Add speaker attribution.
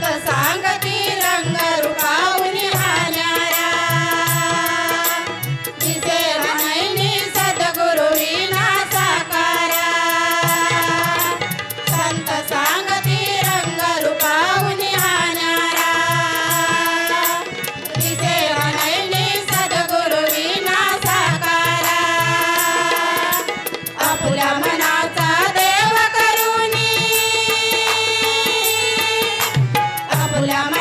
Speaker 1: संत सांगती रंग रुपावणी आणाऱ्या दिसे नैनी सद्गुरु विना साकारा संत सांगती रंग रुपावणी आणाऱ्या दिसे नैनी सद्गुरु विना साकारा आपल्या la